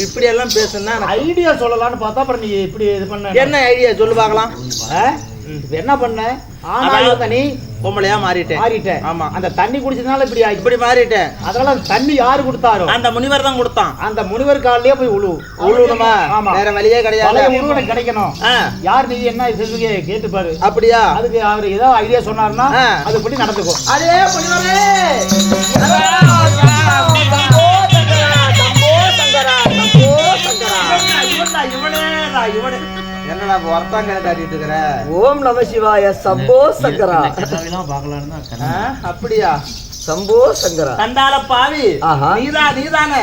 இப்படி எல்லாம் பேசுனா ஐடியா சொல்லலாம்னு பார்த்தா அப்புறம் நீ இப்படி இது பண்ண என்ன ஐடியா சொல்லு பார்க்கலாம். என்ன பண்ண? ஆனா நீ பொம்பளையா மாறிட்டேன். மாறிட்ட ஆமா. அந்த தண்ணி குடிச்சதுனால இப்படி இப்படி மாறிட்டேன். அதனால அந்த தண்ணி யாரு கொடுத்தாரோ? அந்த முனிவர் தான் கொடுத்தான். அந்த முனிவர் காலிலே போய் உழு. உழுவணுமா? ஆமா. வேற வழியே கிடையாது. உருவனை கிடைக்கணும். யார் நீ என்ன செல்லுங்க கேட்டு பாரு அப்படியா? அதுக்கு அவர் ஏதோ ஐடியா சொன்னாருன்னா ஆ. அதுபடி நடந்துக்கோ அதே முனிவரே! இருக்கிற ஓம் நம சிவாய சம்போ ஆ, அப்படியா? சம்போ சங்கரா. கண்டால பாவி. நீதா நீதானே.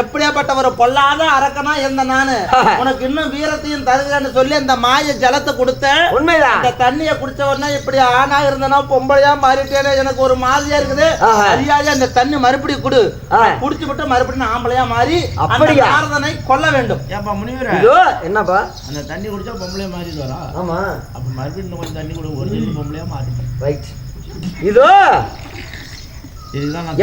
எப்படியாப்பட்ட ஒரு பொல்லாத அரக்கனா இருந்த நானு. உனக்கு இன்னும் வீரத்தையும் தருகிறேன்னு சொல்லி அந்த மாய ஜலத்தை கொடுத்த உண்மைதான் அந்த தண்ணிய குடிச்ச உடனே இப்படி ஆணா இருந்தனா பொம்பளையா மாறிட்டேனே எனக்கு ஒரு மாதிரியா இருக்குது. அறியாத அந்த தண்ணி மறுபடியும் குடு. குடிச்சு விட்டு மறுபடியும் ஆம்பளையா மாறி அந்த அப்படியா? நாரதனை கொல்ல வேண்டும். ஏப்பா முனிவர. இதோ என்னப்பா? அந்த தண்ணி குடிச்சா பொம்பளையா மாறிடுவாரா? ஆமா. அப்ப மறுபடியும் இன்னும் கொஞ்சம் தண்ணி குடி ஒரிஜினல் பொம்பளையா மாறிட்டேன் ரைட் இதோ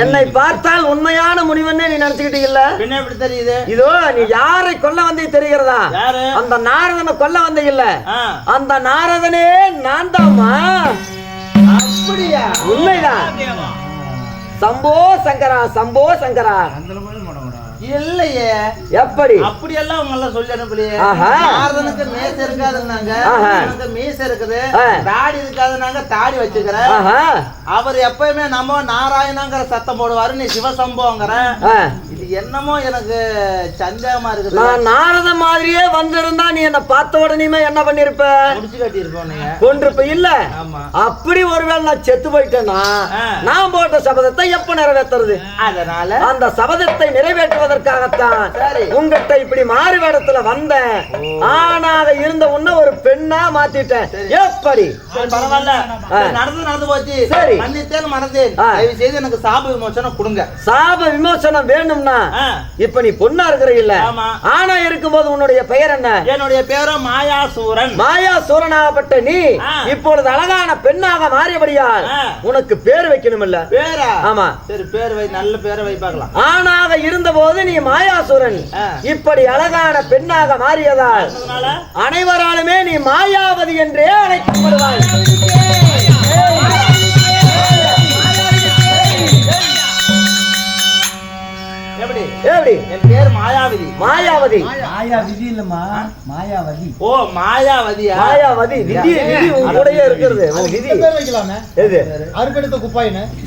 என்னை பார்த்தால் உண்மையான முனிவன்னே நீ நினைச்சுக்கிட்டீங்கல்ல? எப்படி தெரியுது? இதோ நீ யாரை கொல்ல வந்தே தெரிகிறதா? யாரு? அந்த நாரதனை கொல்ல வந்தீங்கல்ல ஆ. அந்த நாரதனே நான் தாம்மா அப்படியா? உண்மைதான். சம்போ சங்கரா சம்போ சங்கரா. அந்த மாதிரி மாட்டோம்டா இல்லையே. எப்படி? அப்படி எல்லாம் அவங்க எல்லாம் சொல்லி அனுப்பலையே. நாரதனுக்கு மீச இருக்காதுன்னாங்க. எனக்கு மீச இருக்குது. தாடி இருக்காதுன்னாங்க தாடி வச்சுக்கிறேன் அவர் எப்பயுமே நம்ம நாராயணங்கிற சத்தம் போடுவாரு நீ சிவசம்போங்கிற. என்னமோ எனக்கு சந்தேகமா இருக்குது. நான் நாரத மாதிரியே வந்திருந்தா நீ என்ன பார்த்த உடனேயுமே என்ன பண்ணிருப்ப? முடிச்சு கட்டி இருப்போம் நீங்க. கொண்டிருப்ப இல்ல? ஆமா. அப்படி ஒருவேளை நான் செத்து போயிட்டேன்னா. நான் போட்ட சபதத்தை எப்ப நிறைவேற்றுறது அதனால? அந்த சபதத்தை நிறைவேற்றுவதற்காகத்தான். உங்ககிட்ட இப்படி மாறு வேடத்துல வந்தேன். ஆணாக இருந்த உன்ன ஒரு பெண்ணா மாத்திட்டேன். எப்படி? பரவாயில்ல. நடந்து நடந்து போச்சு. சரி. மன்னித்தேன் மறந்தேன். தயவு செய்து எனக்கு சாப விமோசனம் கொடுங்க. சாப விமோசனம் வேணும்னா. இப்ப நீ பொண்ணா இருக்கிற இல்ல. ஆணா இருக்கும்போது உன்னுடைய பெயர் என்ன? என்னுடைய பேரும் மாயாசூரன். மாயா சூரனாகப்பட்ட நீ. இப்பொழுது அழகான பெண்ணாக மாறியபடியால். உனக்கு பேர் வைக்கணும் இல்ல பேரா? ஆமா. சரி பேர் வை நல்ல பேரை வை பார்க்கலாம். ஆணாக இருந்தபோது நீ மாயாசுரன். இப்படி அழகான பெண்ணாக மாறியதால் அனைவராலுமே நீ மாயாவதி என்றே அழைக்கப்படுவாய். எப்படி? எப்படி என் பேர் மாயாவதி. மாயாவதி. மாயா விதி இல்லம்மா மாயாவதி. ஓ மாயாவதியா? மாயாவதி. விதி விதி உன் கூடயே இருக்கிறது. உன் விதி. பேர் வைக்கலாமே? எது? அறுக்கெடுத்த குப்பாயின்னு எனக்கு.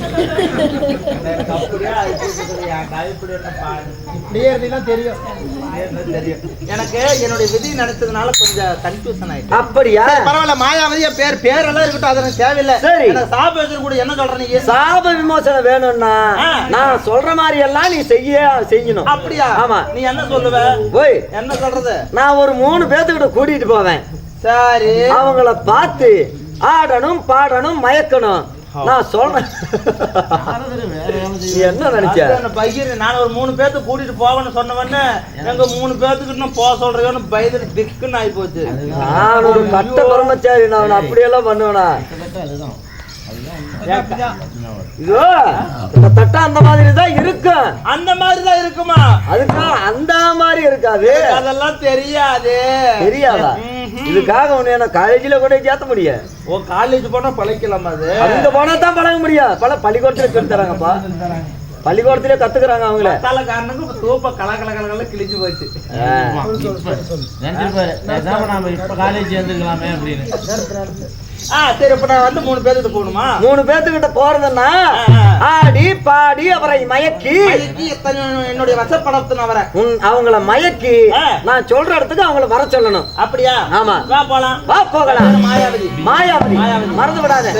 இப்படியே இருந்தீங்கன்னா தெரியும். தெரியும். என்னுடைய விதி நடத்ததுனால கொஞ்சம் கன்ஃபியூஷன் ஆயிட்டு. அப்படியா? பரவாயில்ல மாயாவதி என் பேர் பேரெல்லாம் இருக்கட்டும் அது எனக்கு தேவையில்லை. சரி. எனக்கு சாப வச்சு கூட என்ன சொல்ற நீங்க சாப விமோசனம் வேணும்னா. நான் சொல்ற மாதிரி எல்லாம் நீ செய்ய செய்யணும் அப்படியா? ஆமா. நீ என்ன சொல்லுவ? போய் என்ன சொல்றது? நான் ஒரு மூணு பேத்துக்கிட்ட கூட்டிட்டு போவேன். சரி. அவங்கள பார்த்து ஆடணும் பாடணும் மயக்கணும். நான் சொல்றேன். என்ன நினைச்ச? அதான பகீர் நான் ஒரு மூணு பேர்த்து கூட்டிட்டு போவேன்னு சொன்னவொடனே எங்க மூணு பேர்த்துக்கு இன்னும் போக சொல்றேன்னு பயந்துட்டு திக்குன்னு ஆகி போச்சு நான் ஒரு கட்ட பிரம்மச்சாரி நான் அப்படியெல்லாம் பண்ணுவேனா? இதோ இந்த தட்டை அந்த மாதிரி தான் இருக்கும் அந்த மாதிரி தான் இருக்குமா? அதுக்காக அந்த மாதிரி இருக்காது. அதெல்லாம் தெரியாது. தெரியாதா. இதுக்காக உன்னை என்ன காலேஜில் கூட சேர்த்த முடியும் ஓ காலேஜ் போனா பழைக்கலாம் அது? அங்க தான் பழக முடியும் பல பள்ளிக்கூடத்துல சொல்லி தராங்கப்பா. பள்ளிக்கூடத்திலே கத்துக்கிறாங்க அவங்கள. பத்தால காரணத்துக்கு தூப்ப கல கல கல கல கிழிச்சு போச்சு. நாம இப்ப காலேஜ் அப்படின்னு. சரி இப்ப நான் வந்து மூணு பேர்த்துட்டு போகணுமா? மூணு பேத்துக்கிட்ட போறதுன்னா. ஆடி பாடி அவரை மயக்கி என்னுடைய வசப்படத்து நான் வரேன். அவங்கள மயக்கி. நான் சொல்ற இடத்துக்கு அவங்கள வர சொல்லணும். அப்படியா? ஆமா. வா போலாம். வா போகலாம். மாயாவதி. மாயாவதி. மறந்து விடாத.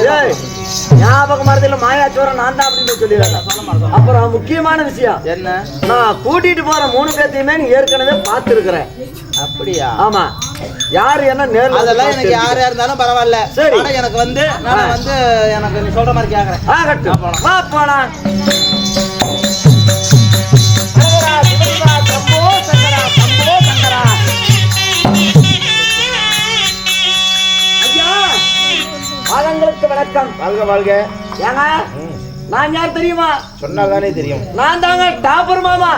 ஞாபகம் மறதில்ல மாயாச்சோரம் நான் தான் அப்படின்னு சொல்லிடுறாங்க சொல்ல மாட்டோம் அப்புறம் முக்கியமான விஷயம். என்ன? நான் கூட்டிட்டு போற மூணு பேர்த்தையுமே நீ ஏற்கனவே பார்த்திருக்கிறேன். அப்படியா? ஆமா. யாரு என்ன நேர்ல அதெல்லாம் எனக்கு யாரா இருந்தாலும் பரவாயில்ல. சரி. ஆனா எனக்கு வந்து நான் வந்து எனக்கு நீ சொல்ற மாதிரி கேக்குறேன். ஆகட்டும் போலாம். வா போலாம். சங்கரா, சிவசிவா, சம்போ சங்கரா, சம்போ சங்கரா. ஐயா, பாதங்களுக்கு வணக்கம். வாழ்க வாழ்க. ஏங்க நான் யார் தெரியுமா? சொன்னாதானே தெரியும். நான் தாங்க டாபர் மாமா.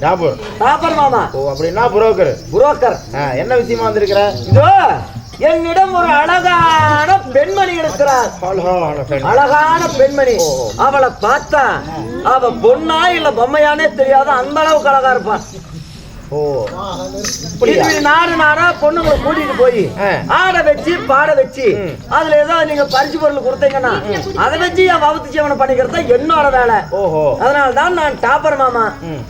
டாபர் டாப்பர் மாமா. ஓ அப்படின்னா புரோக்கர்? புரோக்கர். என்ன விஷயமா வந்திருக்கிற? இதோ என்னிடம் ஒரு அழகான பெண்மணி இருக்கிறார். அழகான பெண்மணி. அவளை பார்த்தா அவ பொண்ணா இல்ல பொம்மையானே தெரியாத அந்த அளவுக்கு அழகா இருப்பான் நாடு நாடா பொண்ணுங்களை கூட்டிட்டு போய் ஆ. ஆட வச்சு பாட வச்சு. அதுல ஏதோ நீங்க பரிசு பொருள் கொடுத்தீங்கன்னா அதை வச்சு என் வவுத்து சேவனை பண்ணிக்கிறது என்னோட வேலை. ஓஹோ. அதனால தான் நான் டாப்பர் மாமா.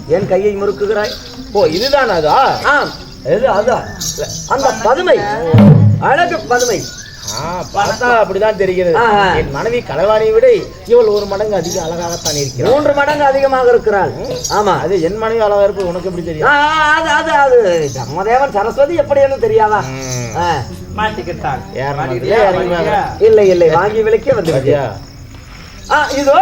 என் கையை முறுக்குகிறாய். ஓ இதுதான் அதா? ஆம். எது அதான் அந்த பதுமை. அழகு பதுமை. ஆ, பார்த்தா அப்படிதான் தெரிகிறது. என் மனைவி கலவாணியை விட இவள் ஒரு மடங்கு அதிக அழகாகத்தான் இருக்கிறாள். மூன்று மடங்கு அதிகமாக இருக்கிறாள். ஆமா. அது என் மனைவி அழகா இருப்பது உனக்கு எப்படி தெரியும்? ஆ, அது அது அது. பிரம்மதேவன் சரஸ்வதி எப்படின்னு தெரியாதா? மாட்டிக்கிட்டான்? இல்லை இல்லை. வாங்கி விலைக்கே வந்து இதோ.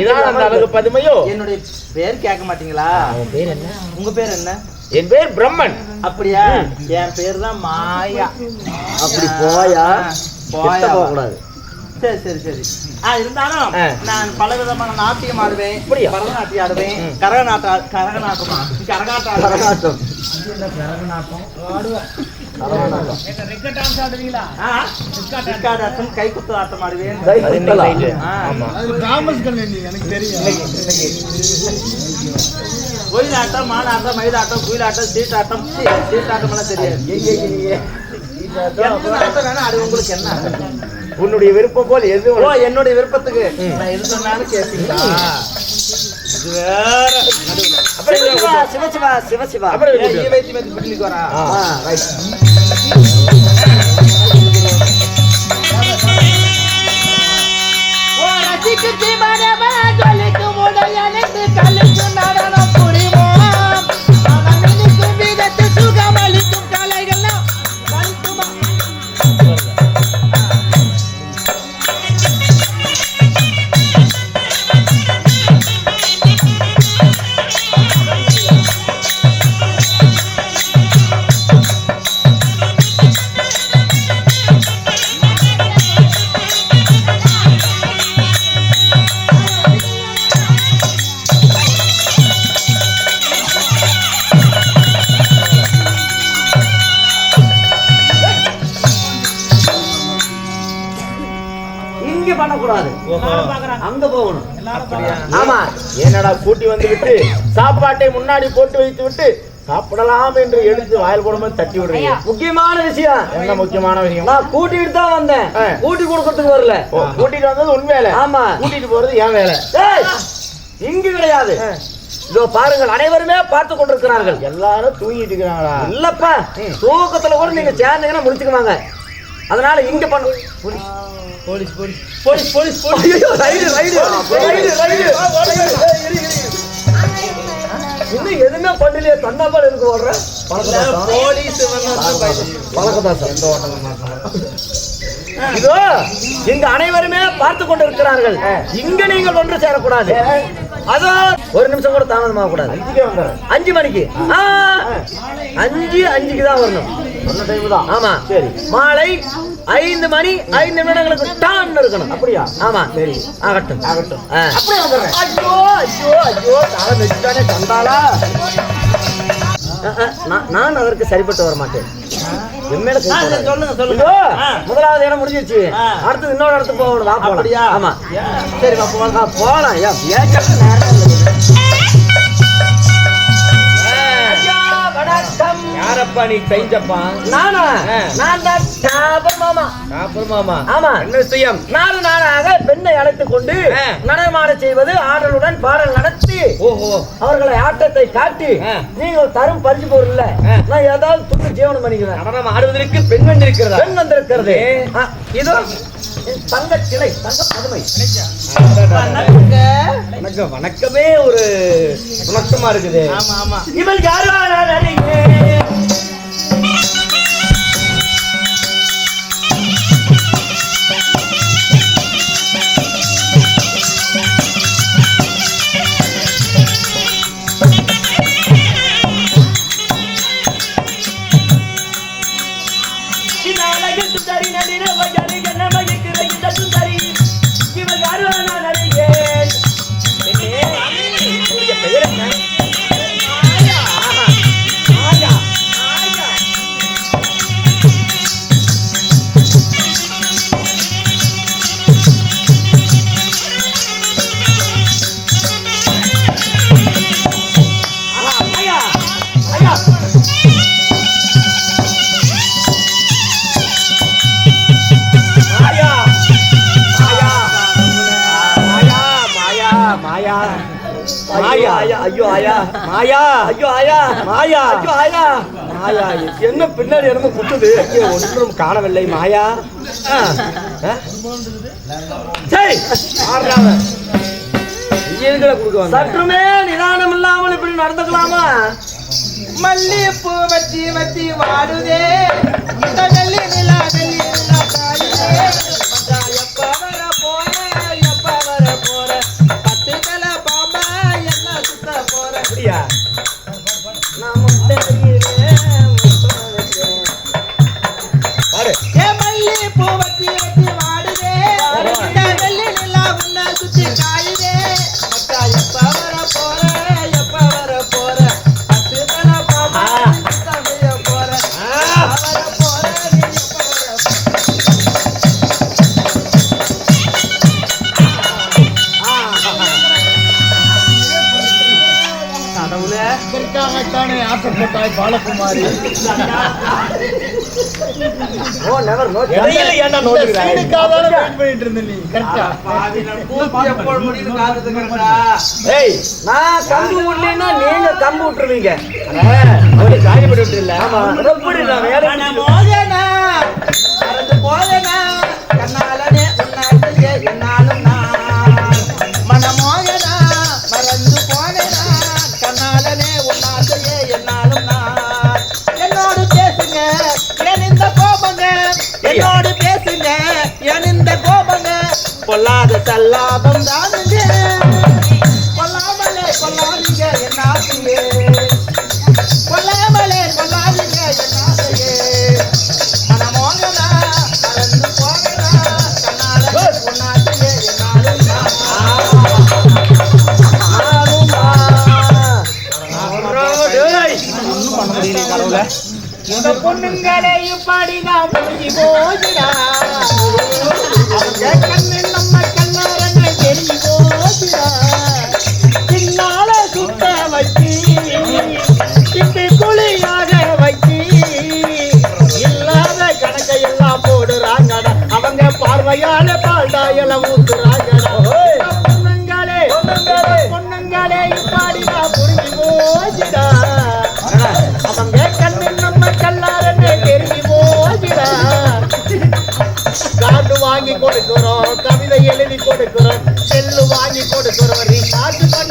என்ன பண்றது பதுமையோ? என்னுடைய பேர் கேட்க மாட்டீங்களா? பேர் என்ன? உங்க பேர் என்ன? என் பேர் பிரம்மன். அப்படியா? என் பேர் தான் மாயா. அப்படி போயா? போயா. கிட்ட போக கூடாது சரி சரி சரி. ஆ இருந்தாலும். நான் பல விதமான நாட்டியம் ஆடுவேன் அப்படியா? பரதநாட்டியம் ஆடுவேன். கரகநாட்ட கரகநாட்டமா? கரகாட்டம் ஆடுவேன். கரகாட்டம். ஆ, ரிக்கார்டு ஆட்டம் கைக்குத்து ஆட்டம் ஆடுவேன். கை அது ஒயிலாட்டம் மானாட்டம் மயிலாட்டம் குயிலாட்டம் சீட்டாட்டம் சீட்டாட்டம் எல்லாம் தெரியாது. அது உங்களுக்கு என்ன? உன்னுடைய விருப்பம் போல் எது ஓ என்னுடைய விருப்பத்துக்கு. நான் எது சொன்னாலும் கேட்பீங்களா சிவசிவா சிவசிவா அப்புறம் வரா. ஓ ரசிக்கு பண்ணக்கூடாது அங்க போகணும். ஆமா. என்னடா கூட்டி வந்து விட்டு சாப்பாட்டை முன்னாடி போட்டு வைத்து விட்டு சாப்பிடலாம் என்று எடுத்து வாயில் போடும்போது தட்டி விடுறீங்க. முக்கியமான விஷயம். என்ன முக்கியமான விஷயம்? நான் கூட்டிட்டு தான் வந்தேன். கூட்டி கொடுக்கறதுக்கு வரல. கூட்டிட்டு வந்தது உன் வேலை. ஆமா. கூட்டிட்டு போறது என் வேலை. இங்கு கிடையாது. இதோ பாருங்கள் அனைவருமே பார்த்து கொண்டிருக்கிறார்கள். எல்லாரும் தூங்கிட்டு இருக்கிறாங்களா? இல்லப்பா. தூக்கத்துல கூட நீங்க சேர்ந்தீங்கன்னா முடிச்சுக்குவாங்க. அதனால இங்க பண்ண. Police. Police police. Police police ஐயோ, ரைடு, ரைடு, ரைடு, ரைடு. இன்னும் எதுவுமே பண்ணலையே. தன்னாப்பால் இருக்கு வர்ற போலீஸ் வந்து இதோ இங்க அனைவருமே பார்த்து கொண்டு இருக்கிறார்கள் இங்க நீங்கள் ஒன்று சேரக்கூடாது. அதோ ஒரு நிமிஷம் கூட தாமதமாக கூடாது. அஞ்சு மணிக்கு. அஞ்சு அஞ்சுக்கு தான் வரணும். சொன்ன டைம் தான். ஆமா. சரி. மாலை ஐந்து மணி ஐந்து நிமிடங்களுக்கு டான் இருக்கணும். அப்படியா? ஆமா. சரி. ஆகட்டும். ஆகட்டும். ஆ. அப்படியே வந்துடுறேன். ஐயோ ஐயோ ஐயோ தலை வச்சுட்டானே தந்தாளா அஹ், அஹ், நான்- அதற்கு சரிப்பட்டு வர மாட்டேன். முதலாவது இடம் முடிஞ்சிருச்சு. ஆ. அடுத்தது இன்னொரு இடத்துக்கு போகணும் வா அப்படியா? ஆமா. ஏன்? சரி வா போலாம். போலாம். ஏற்கனவே நேரம் யாரப்பா நீ செஞ்சப்பா நானா. நான் தான் டாபர் மாமா. அப்புறமாமா ஆமா. என்ன விஷயம்? நாலு நாளாக பெண்ணை அழைத்துக் கொண்டு. நடனமாட செய்வது ஆடலுடன் பாடல் நடத்தி ஓஹோ. அவர்களை ஆட்டத்தை காட்டி. நீங்கள் தரும் பரிசு பொருள்ல ஆ. நான் ஏதாவது துண்டு ஜீவனம் பண்ணிக்குவேன் நடனம் ஆடுவதற்கு பெண் வந்திருக்கிறதா? பெண் வந்திருக்கிறது. இதோ தங்க கிளை தங்க பதுமை. வணக்கம். வணக்கமே ஒரு வணக்கமா இருக்குது. ஆமா ஆமா. இவள் யாரோ Thank you. ஐயா ஐயோ ஆயா. மாயா. ஐயோ ஆயா. மாயா. ஐயோ ஆயா. மாயா என்ன பின்னாடி என்னமோ குத்துது. ஐயோ ஒன்றும் காணவில்லை மாயா. சற்றுமே நிதானம் இல்லாமல் இப்படி நடந்துக்கலாமா? மல்லிகைப்பூ வச்சி வச்சி வாடுதே. பாலகுமாரி நோ நெவர் நோ இடையில ஏன்டா நோண்டுகிறாய் சைடுக்காக வெயிட் பண்ணிட்டு இருந்த நீ கரெக்டா எப்போ முடியுது காத்துக்கிறா ஏய் நான் கம்பு விடலைன்னா நீங்க கம்பு விட்டுருவீங்க அவரு காயப்பட்டு விட்டு இல்ல ஆமா எப்படி நான் வேற மன மோகனா மறந்து போகனா என்னோடு பேசுங்க இந்த கோபங்க. பொல்லாத சல்லாபம் தானுங்க. கொல்லாமலே கொல்லாதீங்க என்னாச்சுங்க கொல்லாமலே கொல்லாதீங்க என்னாதையே மனமோகனா மறந்து போகனா கண்ணால பொன்னாட்டியே என்னாலும் இந்த பொண்ணுங்களை இப்படி போகிறா கொடுக்கிறோம். கவிதை எழுதி கொடுக்கிறோம். செல்லு வாங்கி கொடுக்கிறோம். ரீசார்ஜ் பண்ணி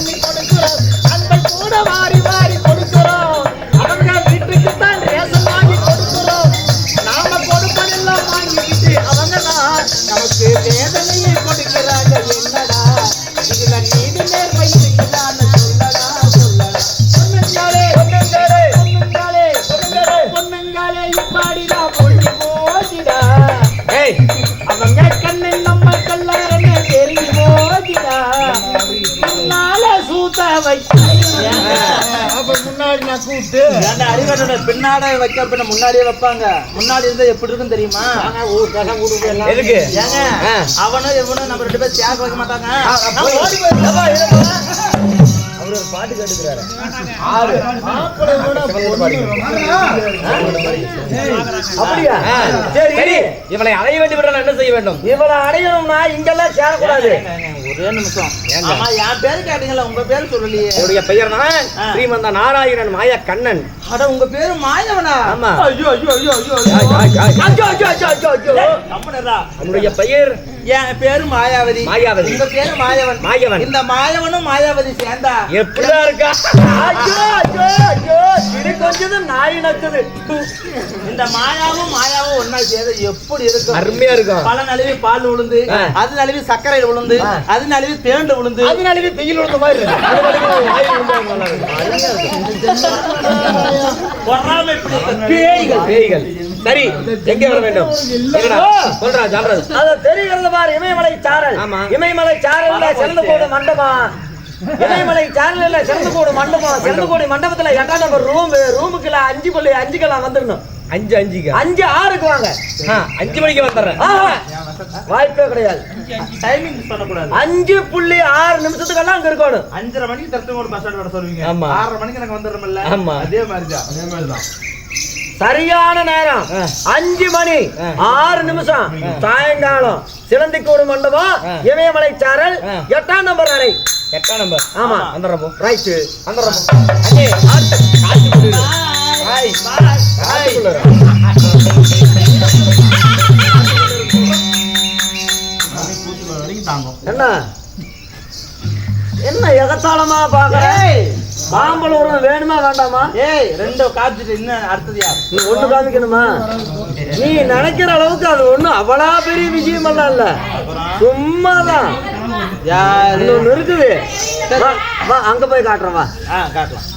அறிவாளோட பின்னாட வைக்க பின்ன முன்னாடியே வைப்பாங்க. முன்னாடி இருந்தா எப்படி இருக்கும் தெரியுமா? எதுக்கு? ஏங்க. அவனும் இவனும் நம்ம ரெண்டு பேரும் சேர்க்க வைக்க மாட்டாங்க. அவரு ஒரு பாட்டு கேட்டுக்கிறாரு. ஆறு. அப்படியா? சரி. இவளை அடைய வேண்டும் என்றால் என்ன செய்ய வேண்டும்? இவளை அடையணும்னா இங்கெல்லாம் சேரக்கூடாது. ஒரே நிமிஷம். என் பேரு கேட்டீங்கல்ல உங்க பேரு சொல்லலையே. என்னுடைய பெயர் தான். ஸ்ரீமந்த நாராயணன் மாய கண்ணன் அட உங்க பேரு மாயவனா? ஆமா. ஐயோ ஐயோ ஐயோ ஐயோ. ஐயோ அச்சோ, அச்சோ, அச்சோ. கம்முனரா. நம்முடைய பெயர்? என் பேரு மாயாவதி. மாயாவதி. உங்க பேரு மாயவன். மாயவன். இந்த மாயவனும் மாயாவதி சேர்ந்தா. எப்படிதான் இருக்கா? ஐயோ, ஐயோ, ஐயோ, சிறு கொஞ்சது நாய் நக்குது இந்த மாயாவும் மாயாவும் ஒன்னா சேர்ந்து எப்படி இருக்கும்? அருமையா இருக்கும். பல நழுவி பால் விழுந்து. அது நழுவி சர்க்கரையில் விழுந்து. அது நழுவி தேண்டு விழுந்து அதனாலவே வெயில் விழுந்த மாதிரி இருக்கு. பேய்கள் பேய்கள். சரி எங்க வர வேண்டும்? எங்கடா? சொல்றா ஜால்றது அது தெரிகிறது பார் இமயமலை சாரல். இமயமலை சாரல்ல சிறந்து கோடு மண்டபம். இமயமலை சாரல்ல சிறந்து கோடு மண்டபம். கோடி மண்டபத்துல எட்டாம் நம்பர் ரூம் ரூமுக்குள்ள அஞ்சு புள்ளி அஞ்சுக்கெல்லாம் வந்துடணும். அஞ்சு அஞ்சுக்கா. அஞ்சு ஆறுக்கு வாங்க. அஞ்சு மணிக்கு வந்துடுறேன். வாய்ப்பே கிடையாது. டைமிங் பண்ணக்கூடாது. அஞ்சு புள்ளி ஆறு நிமிஷத்துக்கெல்லாம் அங்க இருக்கணும். அஞ்சரை மணிக்கு தரத்து ஒரு பஸ் ஸ்டாண்ட் வர சொல்லுவீங்க. ஆமா. ஆறரை மணிக்கு எனக்கு வந்துடுறோம்ல. ஆமா. அதே மாதிரிதான். அதே மாதிரிதான். சரியான நேரம். அஞ்சு மணி. ஆறு நிமிஷம். சாயங்காலம். சிலந்திக்கூடு மண்டபம் இமயமலை சாரல் எட்டாம் நம்பர் அறை. எட்டாம் நம்பர். ஆமா. வந்துடுறோம் போ. ரைட்டு வந்துடுறோம் என்ன? என்ன எகத்தாளமா பாக்குற மாம்பழம் வேணுமா வேண்டாமா? ஏய் ரெண்டு காத்துட்டு இன்னும் அடுத்தது யார்? நீ ஒண்ணு காமிக்கணுமா? நீ நினைக்கிற அளவுக்கு அது ஒண்ணும் அவ்வளோ பெரிய விஷயம் எல்லாம் இல்ல. சும்மாதான். இருக்குது. அங்க போய் காட்டுறேன் வா. ஆ காட்டலாம்.